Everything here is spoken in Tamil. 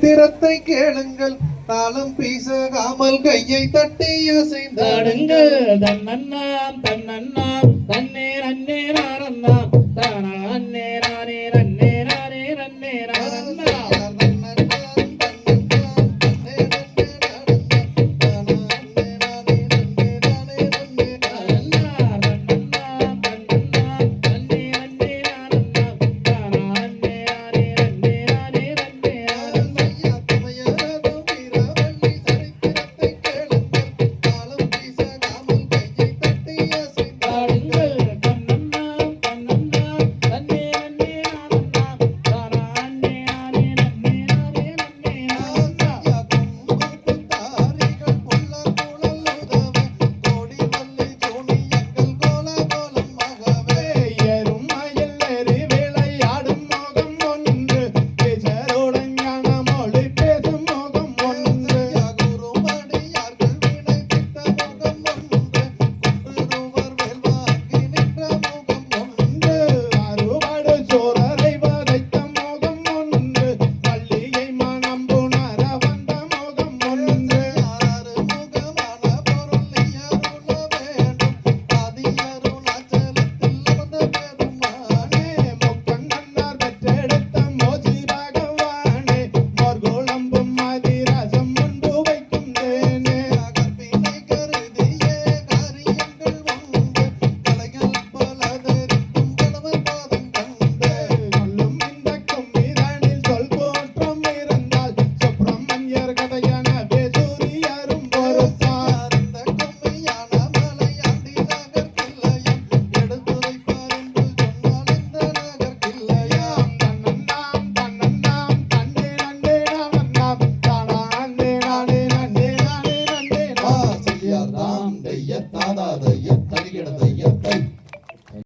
மந்திரத்தை கேளுங்கள். தாளம் பீசகாமல் கையை தட்டி அசைந்தாடுங்கள் தன்னண்ணாம் தன்னண்ணாம் தன்னேர் அன்னேர் ஆரண்ணாம் தானா அன்னேர் ஆனேர் தாம் தைய தாதா தைய தலிகட தைய தை